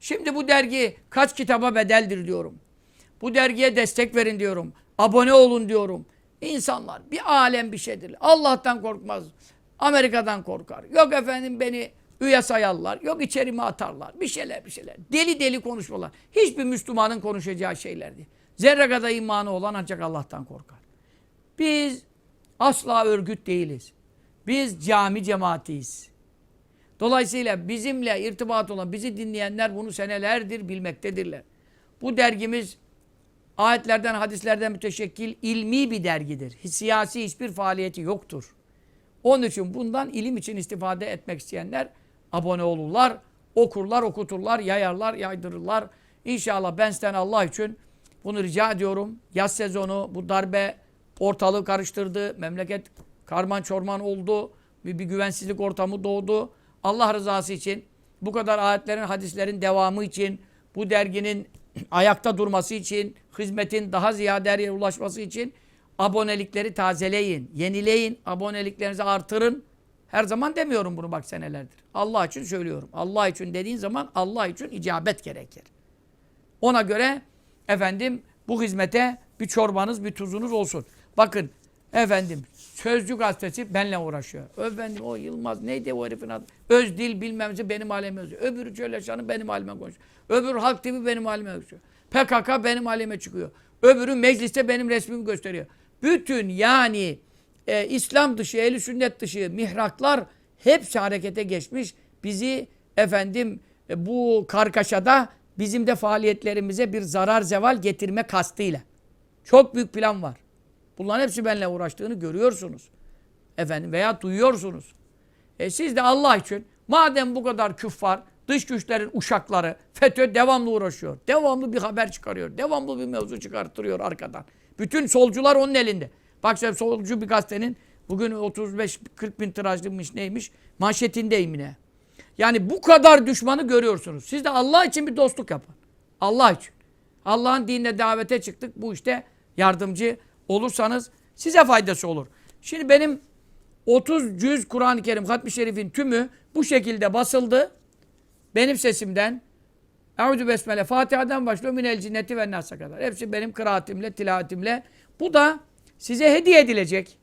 Şimdi bu dergi kaç kitaba bedeldir diyorum. Bu dergiye destek verin diyorum. Abone olun diyorum. İnsanlar bir alem bir şeydir. Allah'tan korkmaz. Amerika'dan korkar. Yok efendim beni üye sayarlar. Yok içerime atarlar. Bir şeyler bir şeyler. Deli deli konuşmalar. Hiçbir Müslümanın konuşacağı şeyler değil. Zerre kadar imanı olan ancak Allah'tan korkar. Biz asla örgüt değiliz. Biz cami cemaatiyiz. Dolayısıyla bizimle irtibat olan, bizi dinleyenler bunu senelerdir bilmektedirler. Bu dergimiz ayetlerden, hadislerden müteşekkil ilmi bir dergidir. Siyasi hiçbir faaliyeti yoktur. Onun için bundan ilim için istifade etmek isteyenler abone olurlar, okurlar, okuturlar, yayarlar, yaydırırlar. İnşallah ben sizden Allah için bunu rica ediyorum. Yaz sezonu bu darbe ortalığı karıştırdı. Memleket karman çorman oldu. Bir, bir güvensizlik ortamı doğdu. Allah rızası için bu kadar ayetlerin, hadislerin devamı için, bu derginin ayakta durması için, hizmetin daha ziyade her yere ulaşması için abonelikleri tazeleyin, yenileyin, aboneliklerinizi artırın. Her zaman demiyorum bunu bak senelerdir. Allah için söylüyorum. Allah için dediğin zaman Allah için icabet gerekir. Ona göre efendim bu hizmete bir çorbanız, bir tuzunuz olsun. Bakın efendim Sözcü gazetesi benle uğraşıyor. Efendim o Yılmaz neydi o herifin adı? Özdil bilmem ne benim halime yazıyor. Öbürü Çöleşan'ı benim halime konuşuyor. Öbürü Halk TV benim halime konuşuyor. PKK benim halime çıkıyor. Öbürü mecliste benim resmimi gösteriyor. Bütün yani e, İslam dışı, ehli sünnet dışı mihraklar hepsi harekete geçmiş. Bizi efendim e, bu kargaşada bizim de faaliyetlerimize bir zarar zeval getirme kastıyla. Çok büyük plan var. Bunların hepsi benimle uğraştığını görüyorsunuz. Efendim veya duyuyorsunuz. E siz de Allah için madem bu kadar küffar, dış güçlerin uşakları FETÖ devamlı uğraşıyor. Devamlı bir haber çıkarıyor. Devamlı bir mevzu çıkarttırıyor arkadan. Bütün solcular onun elinde. Bak sen solcu bir gazetenin bugün 35-40 bin tirajlıymış neymiş manşetindeyim yine. Yani bu kadar düşmanı görüyorsunuz. Siz de Allah için bir dostluk yapın. Allah için. Allah'ın dinine davete çıktık. Bu işte yardımcı olursanız size faydası olur. Şimdi benim 30 cüz Kur'an-ı Kerim Hatmi Şerif'in tümü bu şekilde basıldı. Benim sesimden Eûzü Besmele Fatiha'dan başlıyor minel cinneti ve nasa kadar. Hepsi benim kıraatimle, tilavetimle. Bu da size hediye edilecek.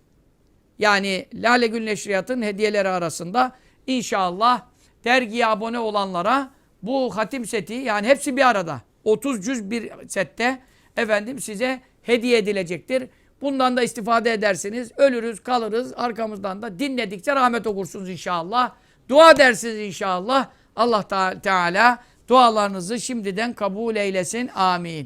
Yani Lale Gül Neşriyat'ın hediyeleri arasında inşallah dergiye abone olanlara bu hatim seti yani hepsi bir arada 30 cüz bir sette efendim size hediye edilecektir. Bundan da istifade edersiniz. Ölürüz, kalırız. Arkamızdan da dinledikçe rahmet okursunuz inşallah. Dua dersiniz inşallah. Allah Teala dualarınızı şimdiden kabul eylesin. Amin.